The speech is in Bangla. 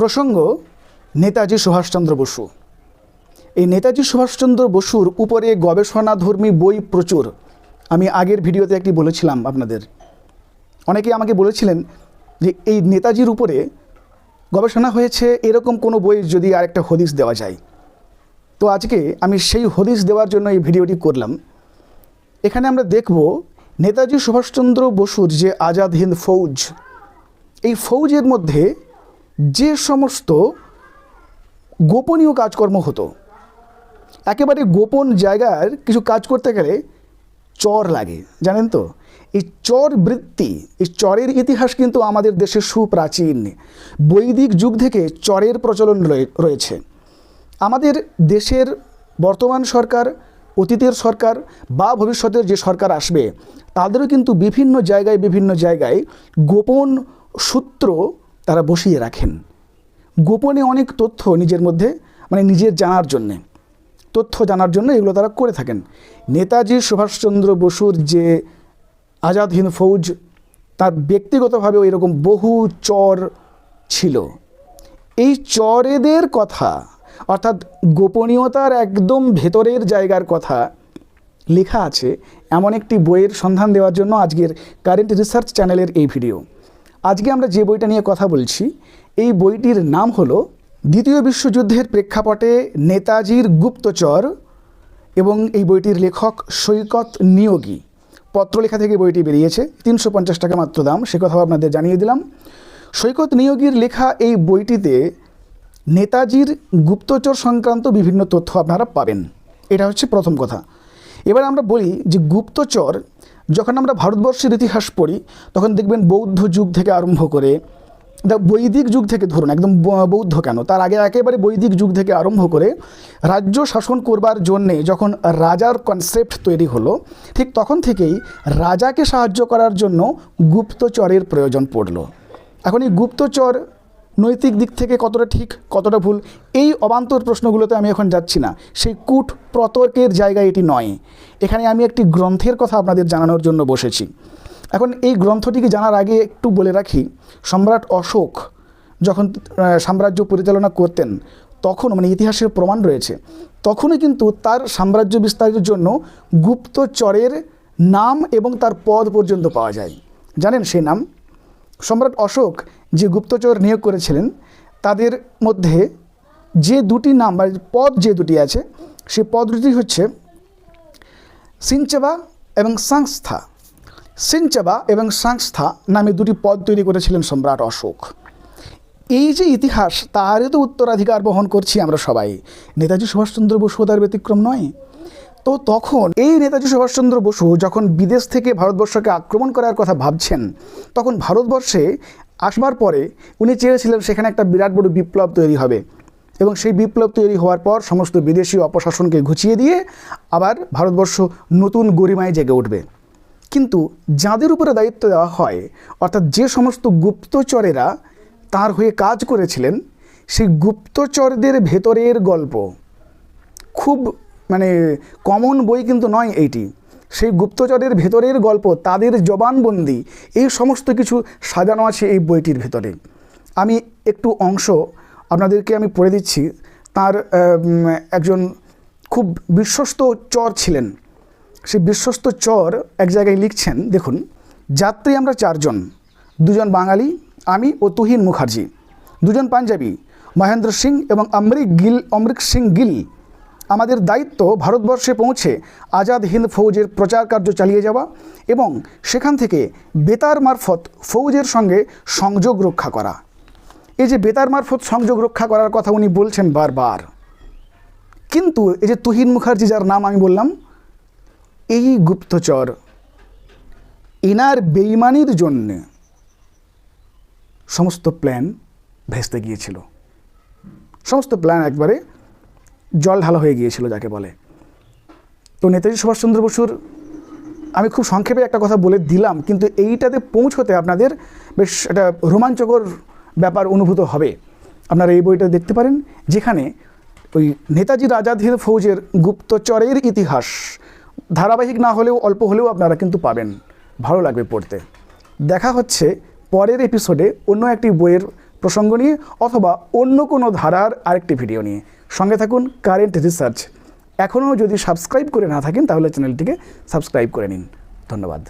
প্রসঙ্গ নেতাজি সুভাষচন্দ্র বসু। এই নেতাজি সুভাষচন্দ্র বসুর উপরে গবেষণাধর্মী বই প্রচুর। আমি আগের ভিডিওতে একটি বলেছিলাম আপনাদের। অনেকে আমাকে বলেছিলেন যে এই নেতাজির উপরে গবেষণা হয়েছে, এরকম কোনো বই যদি আরেকটা হদিস দেওয়া যায়। তো আজকে আমি সেই হদিস দেওয়ার জন্য এই ভিডিওটি করলাম। এখানে আমরা দেখব নেতাজি সুভাষচন্দ্র বসুর যে আজাদ হিন্দ ফৌজ। এই ফৌজের মধ্যে যে সমস্ত গোপনীয় কাজকর্ম হতো, একেবারে গোপন জায়গার কিছু কাজ করতে গেলে চর লাগে, জানেন তো? এই চর বৃত্তি, এই চরের ইতিহাস কিন্তু আমাদের দেশে সুপ্রাচীন। বৈদিক যুগ থেকে চরের প্রচলন রয়ে- রয়েছে। আমাদের দেশের বর্তমান সরকার, অতীতের সরকার বা ভবিষ্যতের যে সরকার আসবে, তাদেরও কিন্তু বিভিন্ন জায়গায় বিভিন্ন জায়গায় গোপন সূত্র তারা বসিয়ে রাখেন। গোপনে অনেক তথ্য নিজের মধ্যে মানে নিজের জানার জন্যে। তথ্য জানার জন্য এগুলো তারা করে থাকেন। নেতাজি সুভাষচন্দ্র বসুর যে আজাদ হিন্দ ফৌজ, তার ব্যক্তিগতভাবেও এরকম বহু চর ছিল। এই চরেদের কথা, অর্থাৎ গোপনীয়তার একদম ভেতরের জায়গার কথা লেখা আছে এমন একটি বইয়ের সন্ধান দেওয়ার জন্য আজকের কারেন্ট রিসার্চ চ্যানেলের এই ভিডিও। আজকে আমরা যে বইটা নিয়ে কথা বলছি, এই বইটির নাম হলো দ্বিতীয় বিশ্বযুদ্ধের প্রেক্ষাপটে নেতাজির গুপ্তচর এবং এই বইটির লেখক সৈকত নিয়োগী। পত্রলেখা থেকে বইটি বেরিয়েছে, তিনশো পঞ্চাশ টাকা মাত্র দাম, সে কথাও আপনাদের জানিয়ে দিলাম। সৈকত নিয়োগীর লেখা এই বইটিতে নেতাজির গুপ্তচর সংক্রান্ত বিভিন্ন তথ্য আপনারা পাবেন। এটা হচ্ছে প্রথম কথা। এবার আমরা বলি যে গুপ্তচর যখন আমরা ভারতবর্ষের ইতিহাস পড়ি, তখন দেখবেন বৌদ্ধ যুগ থেকে আরম্ভ করে বৈদিক যুগ থেকে ধরুন, একদম বৌদ্ধ কেন? তার আগে একেবারে বৈদিক যুগ থেকে আরম্ভ করে রাজ্য শাসন করবার জন্যে যখন রাজার কনসেপ্ট তৈরি হলো, ঠিক তখন থেকেই রাজাকে সাহায্য করার জন্য গুপ্তচরের প্রয়োজন পড়ল। এখন এই গুপ্তচর নৈতিক দিক থেকে কতটা ঠিক, কতটা ভুল, এই অবান্তর প্রশ্নগুলোতে আমি এখন যাচ্ছি না। সেই কূট প্রতর্কের জায়গা এটি নয়। এখানে আমি একটি গ্রন্থের কথা আপনাদের জানানোর জন্য বসেছি। এখন এই গ্রন্থটিকে জানার আগে একটু বলে রাখি, সম্রাট অশোক যখন সাম্রাজ্য পরিচালনা করতেন তখন মানে ইতিহাসের প্রমাণ রয়েছে, তখনই কিন্তু তার সাম্রাজ্য বিস্তারের জন্য গুপ্তচরের নাম এবং তার পদ পর্যন্ত পাওয়া যায়। জানেন সেই নাম? সম্রাট অশোক যে গুপ্তচর নিয়োগ করেছিলেন, তাদের মধ্যে যে দুটি নাম বা পদ যে দুটি আছে সে পদ দুটি হচ্ছে সিনচেবা এবং সংস্থা। সিনচেবা এবং সংস্থা নামে দুটি পদ তৈরি করেছিলেন সম্রাট অশোক। এই যে ইতিহাস, তারই তো উত্তরাধিকার বহন করছি আমরা সবাই। নেতাজি সুভাষচন্দ্র বসু তার ব্যতিক্রম নয়। তো তখন এই নেতাজি সুভাষচন্দ্র বসু যখন বিদেশ থেকে ভারতবর্ষকে আক্রমণ করার কথা ভাবছেন, তখন ভারতবর্ষে আসবার পরে উনি চেয়েছিলেন সেখানে একটা বিরাট বড় বিপ্লব তৈরি হবে। এবং সেই বিপ্লব তৈরি হওয়ার পর সমস্ত বিদেশি অপশাসনকে ঘুচিয়ে দিয়ে আবার ভারতবর্ষ নতুন গরিমায় জেগে উঠবে। কিন্তু যাদের উপরে দায়িত্ব দেওয়া হয়, অর্থাৎ যে সমস্ত গুপ্তচরেরা তার হয়ে কাজ করেছিলেন, সেই গুপ্তচরদের ভেতরের গল্প খুব মানে কমন বই কিন্তু নয় এইটি। সেই গুপ্তচরের ভেতরের গল্প, তাদের জবানবন্দি, এই সমস্ত কিছু সাজানো আছে এই বইটির ভেতরে। আমি একটু অংশ আপনাদেরকে আমি পড়ে দিচ্ছি। তার একজন খুব বিশ্বস্ত চর ছিলেন। সেই বিশ্বস্ত চর এক জায়গায় লিখছেন, দেখুন, যাত্রী আমরা চারজন, দুজন বাঙালি, আমি ও তুহিন মুখার্জি, দুজন পাঞ্জাবি, মহেন্দ্র সিং এবং অমরিক গিল অমরিক সিং গিল আমাদের দায়িত্ব ভারতবর্ষে পৌঁছে আজাদ হিন্দ ফৌজের প্রচার কার্য চালিয়ে যাওয়া এবং সেখান থেকে বেতার মারফত ফৌজের সঙ্গে সংযোগ রক্ষা করা। এই যে বেতার মারফত সংযোগ রক্ষা করার কথা উনি বলছেন বারবার। কিন্তু এই যে তুহিন মুখার্জি যার নাম আমি বললাম, এই গুপ্তচর, এনার বেইমানির জন্যে সমস্ত প্ল্যান ভেস্তে গিয়েছিল। সমস্ত প্ল্যান একবারে জল ঢালা হয়ে গিয়েছিল যাকে বলে। তো নেতাজি সুভাষচন্দ্র বসুর আমি খুব সংক্ষেপে একটা কথা বলে দিলাম, কিন্তু এইটাতে পৌঁছতে আপনাদের বেশ একটা রোমাঞ্চকর ব্যাপার অনুভূত হবে। আপনারা এই বইটা দেখতে পারেন, যেখানে ওই নেতাজি হিন্দ ফৌজের গুপ্তচরের ইতিহাস ধারাবাহিক না হলেও অল্প হলেও আপনারা কিন্তু পাবেন, ভালো লাগবে পড়তে। দেখা হচ্ছে পরের এপিসোডে অন্য একটি বইয়ের প্রসঙ্গ নিয়ে, অথবা অন্য কোনো ধারার আরেকটি ভিডিও নিয়ে। সঙ্গে থাকুন কারেন্ট রিসার্চ। এখনও যদি সাবস্ক্রাইব করে না থাকেন, তাহলে চ্যানেলটিকে সাবস্ক্রাইব করে নিন। ধন্যবাদ।